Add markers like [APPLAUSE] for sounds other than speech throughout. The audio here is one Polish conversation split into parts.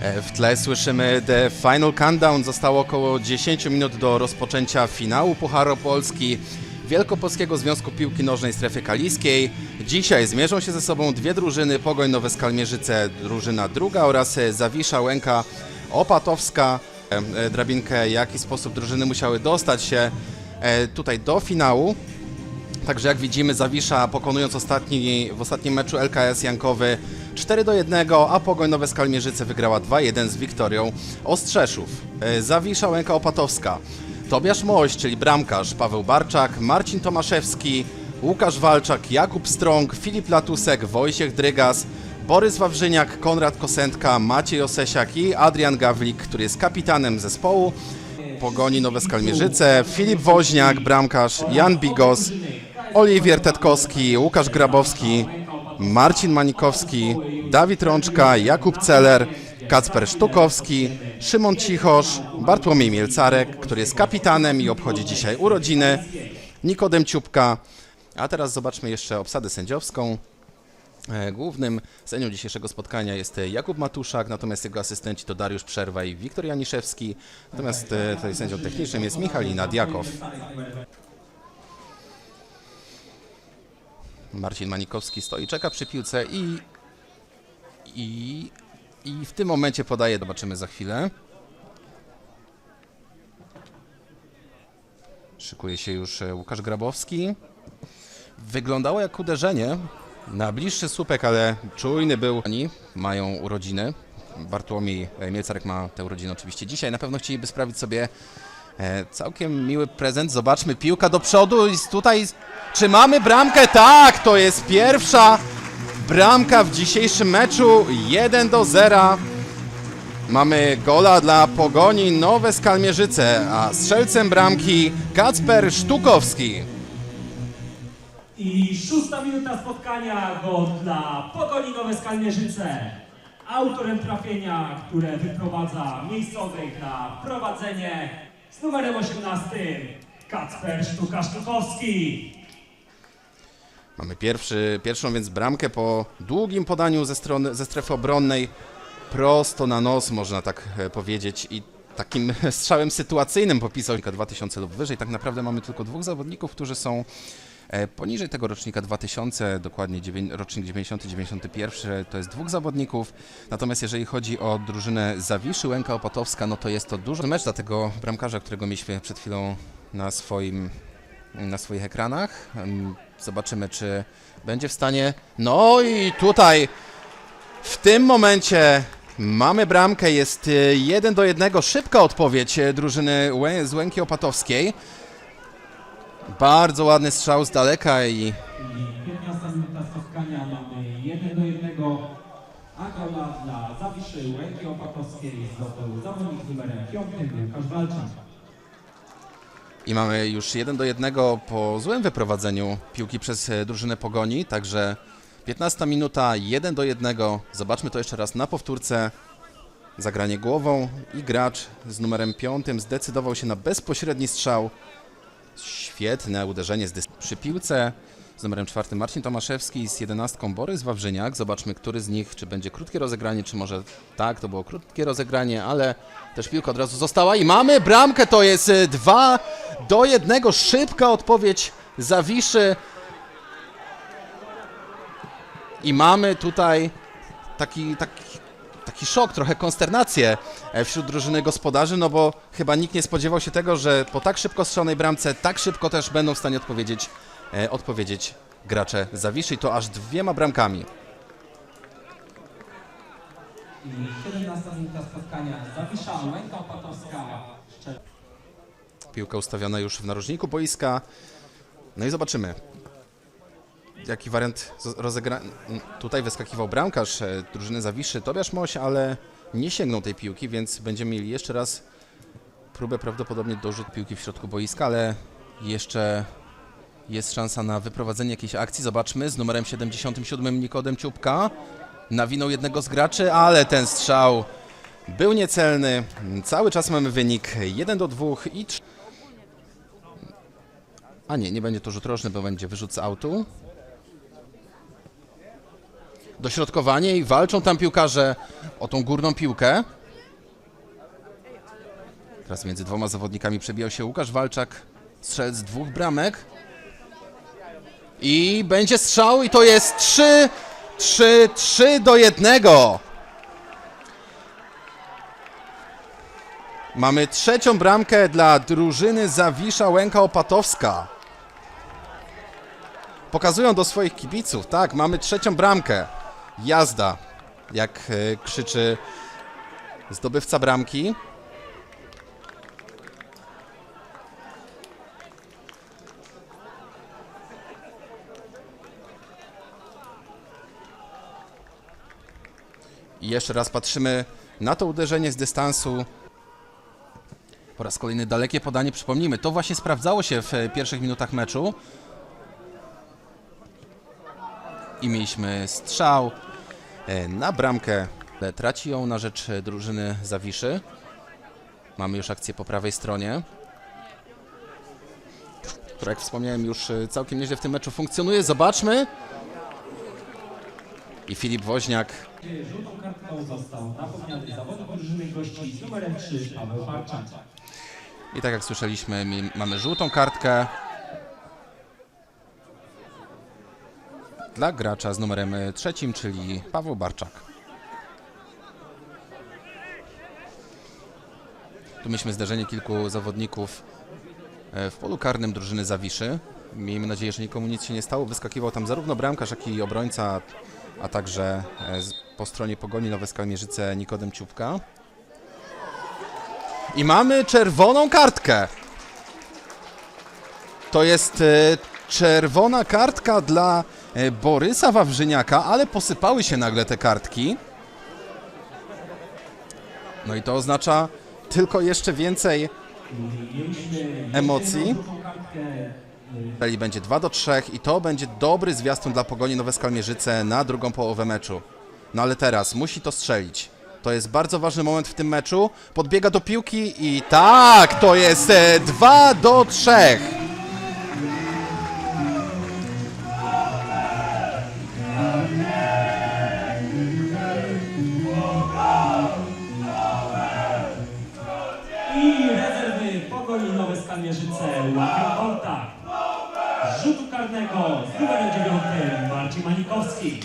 E, W tle słyszymy The Final Countdown. Zostało około 10 minut do rozpoczęcia finału Pucharu Polski Wielkopolskiego Związku Piłki Nożnej Strefy Kaliskiej. Dzisiaj zmierzą się ze sobą dwie drużyny, Pogoń Nowe Skalmierzyce, drużyna druga oraz e, Zawisza Łęka Opatowska. E, Drabinkę, w jaki sposób drużyny musiały dostać się tutaj do finału. Także jak widzimy Zawisza pokonując ostatni, w ostatnim meczu LKS Jankowy 4 do 1, a Pogoń Nowe Skalmierzyce wygrała 2-1 z Wiktorią Ostrzeszów. E, Zawisza Łęka Opatowska. Tobiasz Moś, czyli bramkarz, Paweł Barczak, Marcin Tomaszewski, Łukasz Walczak, Jakub Strąg, Filip Latusek, Wojciech Drygas, Borys Wawrzyniak, Konrad Kosentka, Maciej Osesiak i Adrian Gawlik, który jest kapitanem zespołu. Pogoni Nowe Skalmierzyce, Filip Woźniak, bramkarz, Jan Bigos, Oliwier Tetkowski, Łukasz Grabowski, Marcin Manikowski, Dawid Rączka, Jakub Celer, Kacper Sztukowski, Szymon Cichosz, Bartłomiej Mielcarek, który jest kapitanem i obchodzi dzisiaj urodziny, Nikodem Ciupka. A teraz zobaczmy jeszcze obsadę sędziowską. E, Głównym sędzią dzisiejszego spotkania jest Jakub Matuszak, natomiast jego asystenci to Dariusz Przerwa i Wiktor Janiszewski, natomiast e, tutaj sędzią technicznym jest Michalina Diakow. Marcin Manikowski stoi, czeka przy piłce i, i, i w tym momencie podaje, zobaczymy za chwilę. Szykuje się już e, Łukasz Grabowski. Wyglądało jak uderzenie na bliższy słupek, ale czujny był. Oni mają urodziny. Bartłomiej e, Mielcarek ma te urodziny oczywiście dzisiaj. Na pewno chcieliby sprawić sobie całkiem miły prezent. Zobaczmy, piłka do przodu i tutaj czy mamy bramkę? Tak, to jest pierwsza bramka w dzisiejszym meczu. 1 do 0. Mamy gola dla Pogoni Nowe Skalmierzyce, a strzelcem bramki Kacper Sztukowski. I szósta minuta spotkania go dla Pogoni Nowe Skalmierzyce. Autorem trafienia, które wyprowadza miejscowych na prowadzenie z numerem 18 Kacper Sztuka-Sztukowski. Mamy pierwszy, pierwszą więc bramkę po długim podaniu ze, strony, ze strefy obronnej prosto na nos, można tak e, powiedzieć. I takim [LAUGHS] strzałem sytuacyjnym popisał 2000 lub wyżej. Tak naprawdę mamy tylko dwóch zawodników, którzy są poniżej tego rocznika 2000, dokładnie rocznik 90-91, to jest dwóch zawodników. Natomiast jeżeli chodzi o drużynę Zawiszy, Łęka Opatowska, no to jest to duży mecz dla tego bramkarza, którego mieliśmy przed chwilą na swoim na swoich ekranach. Zobaczymy, czy będzie w stanie. No i tutaj w tym momencie mamy bramkę. Jest y, 1 do 1. Szybka odpowiedź y, drużyny z Łęki Opatowskiej. Bardzo ładny strzał z daleka i 15 minuta spotkania mamy 1 do 1. A gola dla Zawiszy Łęki Opatowskiej zdobył zawodnik numerem 5 Łukasz Walczak. I mamy już 1 do 1 po złym wyprowadzeniu piłki przez drużynę Pogoni, także 15 minuta, 1 do 1. Zobaczmy to jeszcze raz na powtórce. Zagranie głową i gracz z numerem 5 zdecydował się na bezpośredni strzał. Świetne uderzenie z dys- przy piłce. Z numerem 4 Marcin Tomaszewski, z 11 Borys Wawrzyniak. Zobaczmy, który z nich, czy będzie krótkie rozegranie, czy może tak, to było krótkie rozegranie, ale też piłka od razu została i mamy bramkę, to jest 2 do 1. Szybka odpowiedź Zawiszy. I mamy tutaj taki, taki, taki szok, trochę konsternację e, wśród drużyny gospodarzy, no bo chyba nikt nie spodziewał się tego, że po tak szybko strzelonej bramce, tak szybko też będą w stanie odpowiedzieć, e, odpowiedzieć gracze Zawiszy i to aż dwiema bramkami. I 17 minuta spotkania Zawisza Łęka Opatowska. Piłka ustawiona już w narożniku boiska. No i zobaczymy. Jaki wariant rozegra... Tutaj wyskakiwał bramkarz e, drużyny Zawiszy, Tobiasz Moś, ale nie sięgnął tej piłki, więc będziemy mieli jeszcze raz próbę prawdopodobnie dorzut piłki w środku boiska, ale jeszcze jest szansa na wyprowadzenie jakiejś akcji. Zobaczmy z numerem 77 Nikodem Ciupka. Nawinął jednego z graczy, ale ten strzał był niecelny. Cały czas mamy wynik 1 do 2 i 3. A nie, nie będzie to rzut rożny, bo będzie wyrzut z autu. Dośrodkowanie i walczą tam piłkarze o tą górną piłkę. Teraz między dwoma zawodnikami przebijał się Łukasz Walczak, strzelec dwóch bramek. I będzie strzał i to jest 3, 3, 3 do 1. Mamy trzecią bramkę dla drużyny Zawisza Łęka Opatowska. Pokazują do swoich kibiców, tak, mamy trzecią bramkę. Jazda, jak e, krzyczy zdobywca bramki. I jeszcze raz patrzymy na to uderzenie z dystansu. Po raz kolejny dalekie podanie, przypomnijmy, to właśnie sprawdzało się w e, pierwszych minutach meczu. I mieliśmy strzał na bramkę. E, Traci ją na rzecz e, drużyny Zawiszy. Mamy już akcję po prawej stronie. Która, jak wspomniałem, już e, całkiem nieźle w tym meczu funkcjonuje. Zobaczmy. I Filip Woźniak Żółtą kartką został napomniany zawodnik drużyny gości numerem 3 Paweł. I tak jak słyszeliśmy, mamy żółtą kartkę dla gracza z numerem e, trzecim, czyli Paweł Barczak. Tu mieliśmy zdarzenie kilku zawodników e, w polu karnym drużyny Zawiszy. Miejmy nadzieję, że nikomu nic się nie stało. Wyskakiwał tam zarówno bramkarz, jak i obrońca, a także e, po stronie Pogoni Nowe Skalmierzyce Nikodem Ciupka. I mamy czerwoną kartkę. To jest czerwona kartka dla e, Borysa Wawrzyniaka, ale posypały się nagle te kartki. No i to oznacza tylko jeszcze więcej Emocji. Czyli będzie 2 do 3 i to będzie dobry zwiastun dla Pogoni Nowe Skalmierzyce na drugą połowę meczu. No ale teraz musi to strzelić. To jest bardzo ważny moment w tym meczu. Podbiega do piłki i tak, to jest 2 do 3. rezerwy Pogoni Nowe Skalmierzyce łapią kontakt. Z Rzutu karnego z numerem 9 Marcin Manikowski.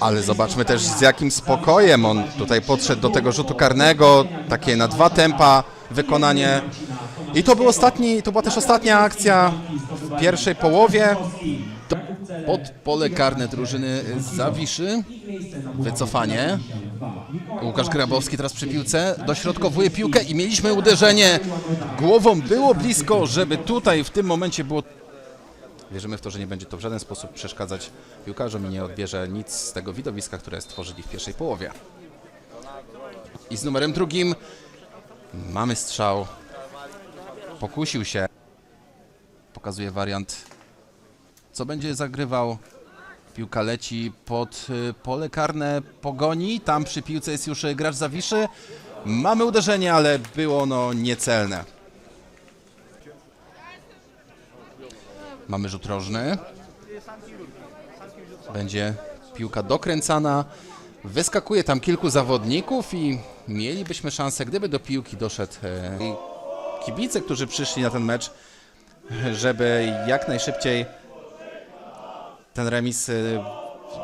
Ale zobaczmy też z jakim spokojem on tutaj podszedł do tego rzutu karnego. Takie na dwa tempa wykonanie. I to był ostatni, to była też ostatnia akcja w pierwszej połowie. Pod pole karne drużyny Zawiszy. Wycofanie. Łukasz Grabowski teraz przy piłce, dośrodkowuje piłkę i mieliśmy uderzenie głową. Było blisko, żeby tutaj w tym momencie było... Wierzymy w to, że nie będzie to w żaden sposób przeszkadzać piłkarzom i nie odbierze nic z tego widowiska, które stworzyli w pierwszej połowie. I z numerem drugim mamy strzał. Pokusił się. Pokazuje wariant, co będzie zagrywał. Piłka leci pod y, pole karne pogoni. Tam przy piłce jest już y, gracz Zawiszy. Mamy uderzenie, ale było ono niecelne. Mamy rzut rożny. Będzie piłka dokręcana. Wyskakuje tam kilku zawodników i mielibyśmy szansę, gdyby do piłki doszedł e, kibice, którzy przyszli na ten mecz, żeby jak najszybciej ten remis e,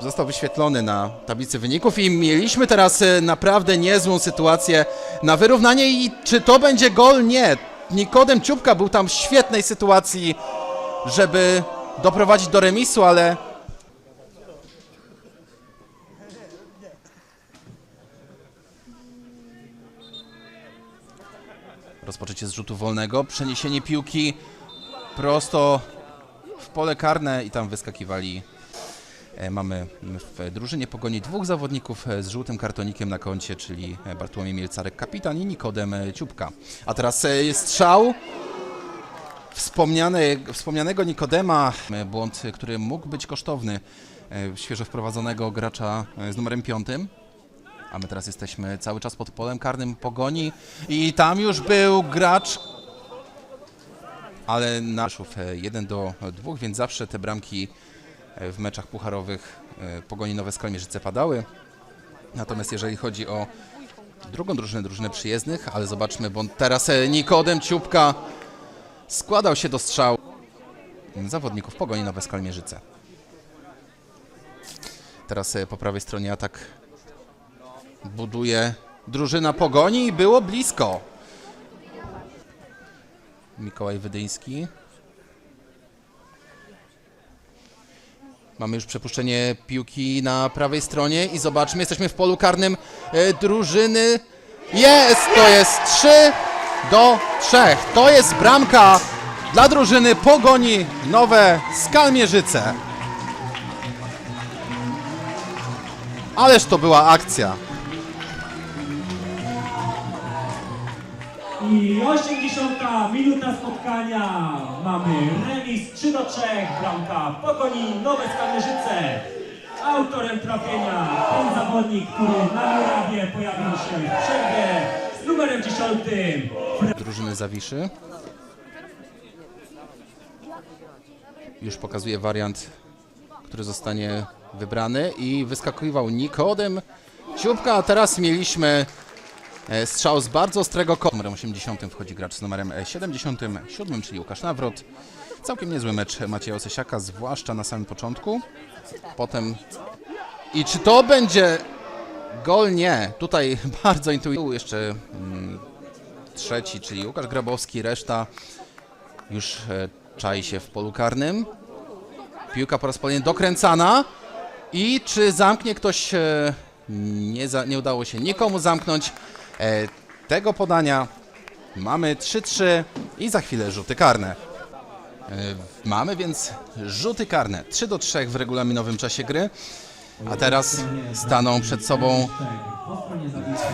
został wyświetlony na tablicy wyników i mieliśmy teraz e, naprawdę niezłą sytuację na wyrównanie i czy to będzie gol? Nie. Nikodem Ciupka był tam w świetnej sytuacji, żeby doprowadzić do remisu, ale rozpoczęcie z rzutu wolnego, przeniesienie piłki prosto w pole karne i tam wyskakiwali. E, Mamy w drużynie pogoni dwóch zawodników e, z żółtym kartonikiem na koncie, czyli e, Bartłomiej Mielcarek, kapitan i Nikodem Ciupka. A teraz jest strzał. Wspomniany, wspomnianego Nikodema, błąd, który mógł być kosztowny świeżo wprowadzonego gracza z numerem piątym. A my teraz jesteśmy cały czas pod polem karnym pogoni i tam już był gracz, ale naszów 1 do 2, więc zawsze te bramki e, w meczach pucharowych e, Pogoni Nowe Skalmierzyce padały. Natomiast jeżeli chodzi o drugą drużynę, drużynę przyjezdnych, ale zobaczmy, bo teraz e, Nikodem Ciupka składał się do strzału zawodników Pogoni Nowe Skalmierzyce. Teraz e, po prawej stronie atak buduje drużyna Pogoni i było blisko. Mikołaj Wydyński. Mamy już przepuszczenie piłki na prawej stronie i zobaczmy, jesteśmy w polu karnym e, drużyny. Jest! To jest 3 do 3. To jest bramka dla drużyny Pogoni Nowe Skalmierzyce. Ależ to była akcja. I 80 minuta spotkania. Mamy remis 3 do 3. Bramka Pogoni Nowe Skalmierzyce. Autorem trafienia ten zawodnik, który na murawie pojawił się w przerwie z numerem 10. drużyny Zawiszy. Już pokazuje wariant, który zostanie wybrany i wyskakiwał Nikodem Ciupka, a teraz mieliśmy strzał z bardzo ostrego. Numerem 80 wchodzi gracz z numerem e, 77, czyli Łukasz Nawrot. Całkiem niezły mecz Macieja Osesiaka, zwłaszcza na samym początku. Potem... I czy to będzie gol? Nie. Tutaj [LAUGHS] bardzo intuicyjnie. Jeszcze mm, trzeci, czyli Łukasz Grabowski, reszta już e, czai się w polu karnym. Piłka po raz kolejny dokręcana. I czy zamknie ktoś? E, nie, za, nie udało się nikomu zamknąć e, tego podania. Mamy 3-3 i za chwilę rzuty karne. E, mamy więc rzuty karne 3 do 3 w regulaminowym czasie gry. A teraz staną przed sobą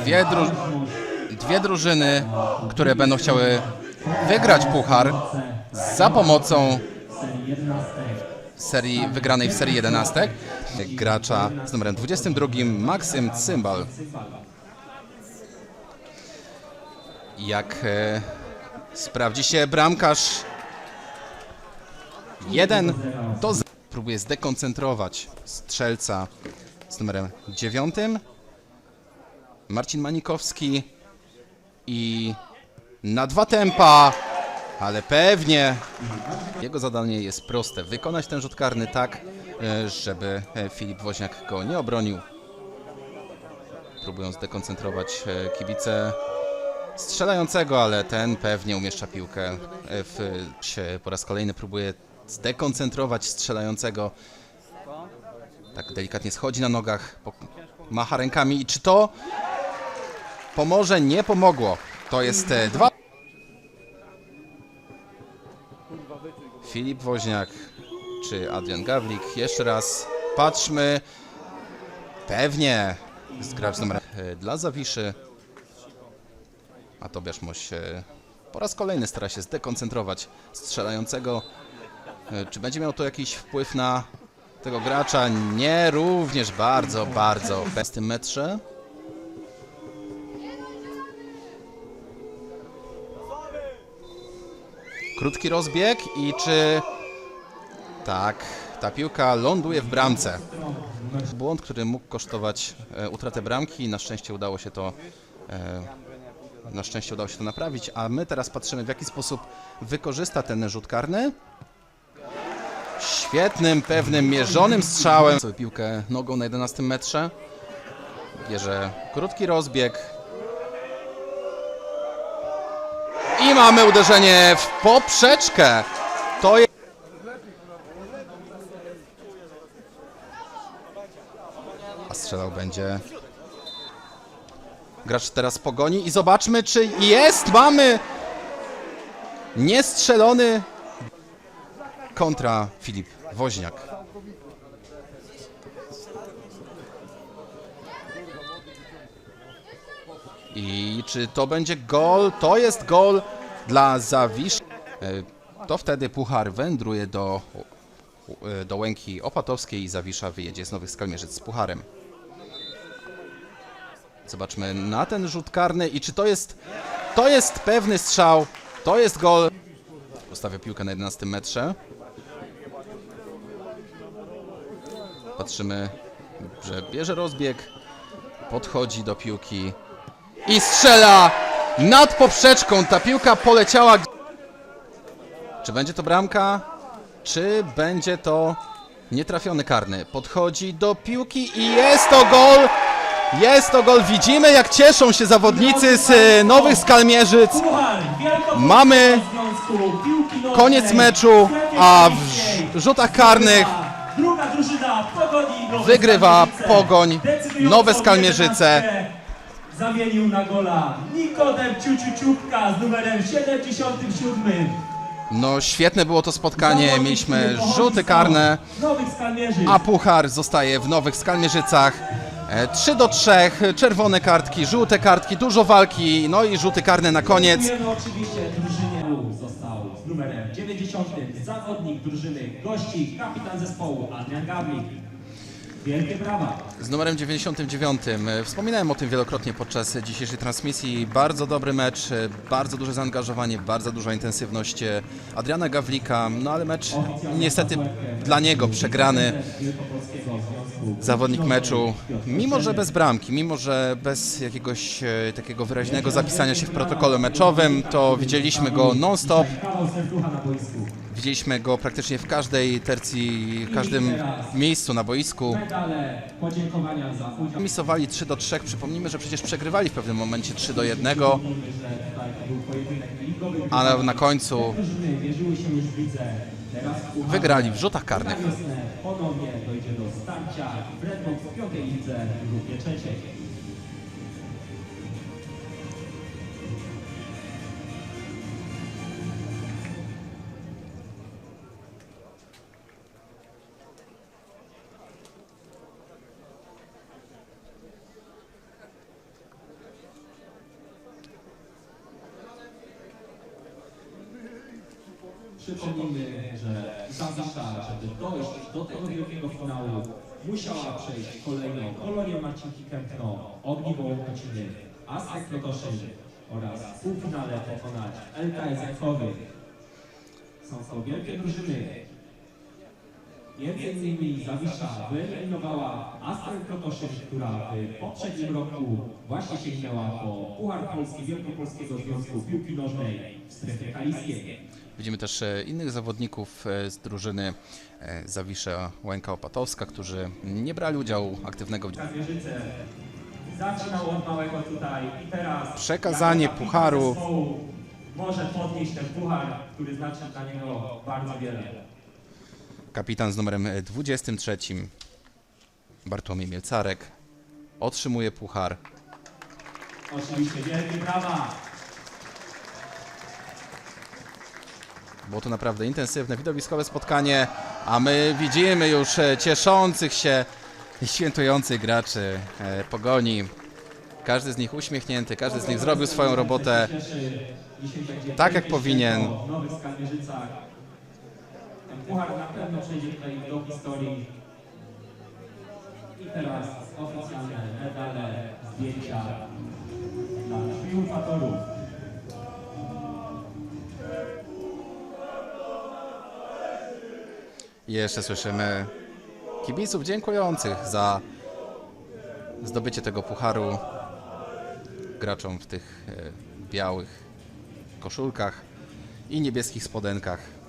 dwie, dru dwie drużyny, które będą chciały wygrać puchar za pomocą serii wygranej w serii 11 gracza z numerem 22 Maksym Cymbal. Jak e, sprawdzi się bramkarz jeden, to z- próbuje zdekoncentrować strzelca z numerem 9 Marcin Manikowski i na dwa tempa, ale pewnie jego zadanie jest proste. Wykonać ten rzut karny tak, e, żeby e, Filip Woźniak go nie obronił. Próbują zdekoncentrować e, kibice strzelającego, ale ten pewnie umieszcza piłkę e, w... się Po raz kolejny próbuje zdekoncentrować strzelającego. Tak delikatnie schodzi na nogach, macha rękami i czy to pomoże? Nie pomogło. To jest e, dwa... Filip Woźniak czy Adrian Gawlik. Jeszcze raz patrzmy. Pewnie gracz e, dla Zawiszy. A Tobiasz Moś e, po raz kolejny stara się zdekoncentrować strzelającego. E, Czy będzie miał to jakiś wpływ na tego gracza? Nie, również bardzo, bardzo w tym metrze. Krótki rozbieg i czy... Tak, ta piłka ląduje w bramce. Błąd, który mógł kosztować e, utratę bramki. Na szczęście udało się to... Na szczęście udało się to naprawić, a my teraz patrzymy w jaki sposób wykorzysta ten rzut karny. Świetnym, pewnym, mierzonym strzałem. Sobie piłkę nogą na 11 metrze. Bierze krótki rozbieg, I mamy uderzenie w poprzeczkę. To jest... A strzelał będzie... Gracz teraz pogoni i zobaczmy, czy jest! Mamy! Niestrzelony kontra Filip Woźniak. I czy to będzie gol? To jest gol dla Zawisz. E, To wtedy puchar wędruje do, e, do Łęki Opatowskiej i Zawisza wyjedzie z Nowych Skalmierzyc z pucharem. Zobaczmy na ten rzut karny i czy to jest to jest pewny strzał, to jest gol. Ustawia piłkę na 11 metrze. Patrzymy, że bierze rozbieg, podchodzi do piłki i strzela nad poprzeczką. Ta piłka poleciała. Czy będzie to bramka? Czy będzie to nietrafiony karny? Podchodzi do piłki i jest to gol! Jest to gol. Widzimy, jak cieszą się zawodnicy z e, Nowych Skalmierzyc. Mamy koniec meczu, a w rzutach karnych Wygrywa. Pogoń Nowe Skalmierzyce. Zamienił na gola Nikodem Ciuciuciupka z numerem 77. No świetne było to spotkanie. Mieliśmy rzuty karne, a puchar zostaje w Nowych Skalmierzycach. E, 3 do 3, czerwone kartki, żółte kartki, dużo walki, no i rzuty karne na koniec. Oczywiście drużynie numerem 90 zawodnik drużyny gości, kapitan zespołu Adrian Gawlik. Wielkie brawa. Z numerem 99. E, Wspominałem o tym wielokrotnie podczas dzisiejszej transmisji. Bardzo dobry mecz, e, bardzo duże zaangażowanie, bardzo duża intensywność e, Adriana Gawlika, no ale mecz niestety dla niego przegrany. Zawodnik meczu, mimo że bez bramki, mimo że bez jakiegoś takiego wyraźnego zapisania się w protokole meczowym, to widzieliśmy go non-stop, Widzieliśmy go praktycznie w każdej tercji, w każdym miejscu na boisku. Misowali 3 do 3, przypomnijmy, że przecież przegrywali w pewnym momencie 3 do 1, Przypomnijmy, że tutaj to był pojedynek ligowy. ale na końcu wygrali w rzutach karnych. Ponownie dojdzie do starcia w piątej lidze grupie trzeciej. Żeby dojść do tego wielkiego finału, musiała przejść kolejną Polonię Marcinki Kępno, Ogniwo Łokociny, Astrek Krotoszyn oraz półfinale pokonać LKS Jakowy. Są to wielkie drużyny. Między innymi Zawisza wyeliminowała Astrę Krotoszyn, która w poprzednim roku właśnie sięgnęła po Puchar Polski Wielkopolskiego Związku Piłki Nożnej w strefie kaliskiej. Widzimy też e, innych zawodników e, z drużyny e, Zawisza Łęka Opatowska, którzy nie brali udziału aktywnego w zaczynał od małego tutaj i teraz Przekazanie pucharu. zespołu może podnieść ten puchar, który znaczy dla niego bardzo wiele. Kapitan z numerem 23, Bartłomiej Mielcarek, otrzymuje puchar. Oczywiście wielkie brawa. Było to naprawdę intensywne, widowiskowe spotkanie, a my widzimy już e, cieszących się i świętujących graczy e, Pogoni. Każdy z nich uśmiechnięty, każdy z nich zrobił swoją robotę. Tak jak powinien. święto W Nowych Skalmierzycach. Ten puchar na pewno przejdzie tutaj do historii. I teraz oficjalne medale, zdjęcia dla triumfatorów. Jeszcze słyszymy kibiców dziękujących za zdobycie tego pucharu graczom w tych e, białych koszulkach i niebieskich spodenkach.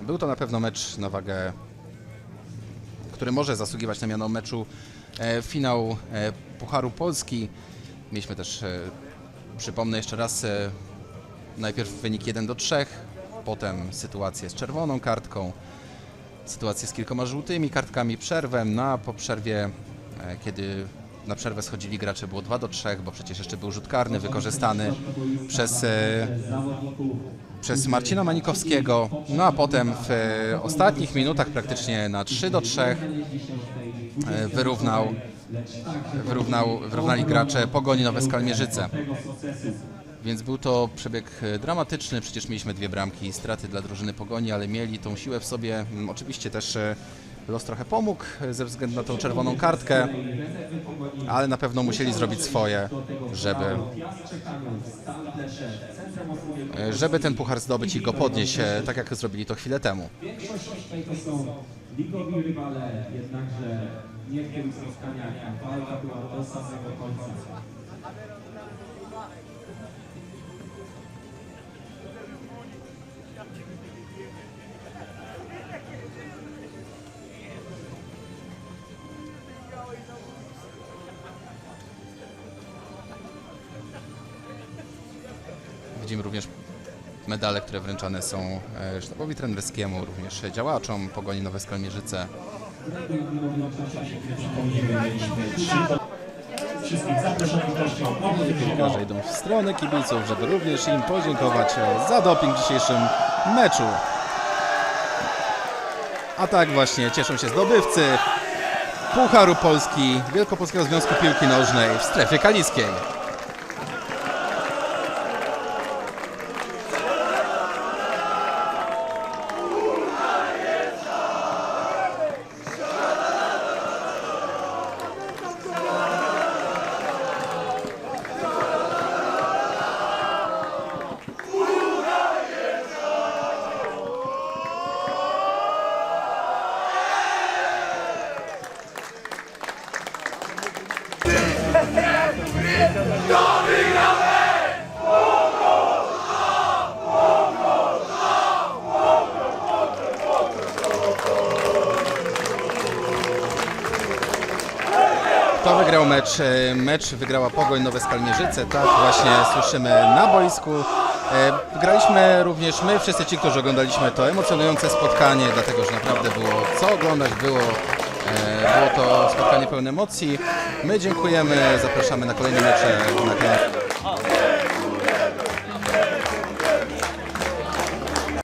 Był to na pewno mecz na wagę, który może zasługiwać na miano meczu e, finał e, Pucharu Polski. Mieliśmy też, e, przypomnę jeszcze raz, e, najpierw wynik 1 do 3, potem sytuację z czerwoną kartką, sytuację z kilkoma żółtymi kartkami, przerwę, no a po przerwie, e, kiedy na przerwę schodzili gracze, było 2 do 3, bo przecież jeszcze był rzut karny wykorzystany przez e, przez Marcina Manikowskiego, no a potem w e, ostatnich minutach praktycznie na 3 do 3 e, wyrównał, wyrównał, wyrównali gracze Pogoni Nowe Skalmierzyce. Więc był to przebieg dramatyczny, przecież mieliśmy dwie bramki straty dla drużyny Pogoni, ale mieli tą siłę w sobie. Mm, Oczywiście też Los trochę pomógł e, ze względu na tą czerwoną kartkę, ale na pewno musieli zrobić swoje, żeby, e, żeby ten puchar zdobyć i go podnieść, e, tak jak zrobili to chwilę temu. Ligowi rywale, jednakże nie w tym spotkaniach, walka była do samego końca. Medale, które wręczane są e, sztabowi trenerskiemu, również działaczom Pogoni Nowe gości Piłkarze idą w stronę kibiców, żeby również im podziękować za doping w dzisiejszym meczu. A tak właśnie cieszą się zdobywcy Pucharu Polski Wielkopolskiego Związku Piłki Nożnej w strefie kaliskiej. Kto wygrał mecz? E, Mecz wygrała Pogoń Nowe Skalmierzyce, tak właśnie słyszymy na boisku. E, Graliśmy również my, wszyscy ci, którzy oglądaliśmy to emocjonujące spotkanie, dlatego że naprawdę było co oglądać, było, e, było to spotkanie pełne emocji. My dziękujemy, zapraszamy na kolejne mecze na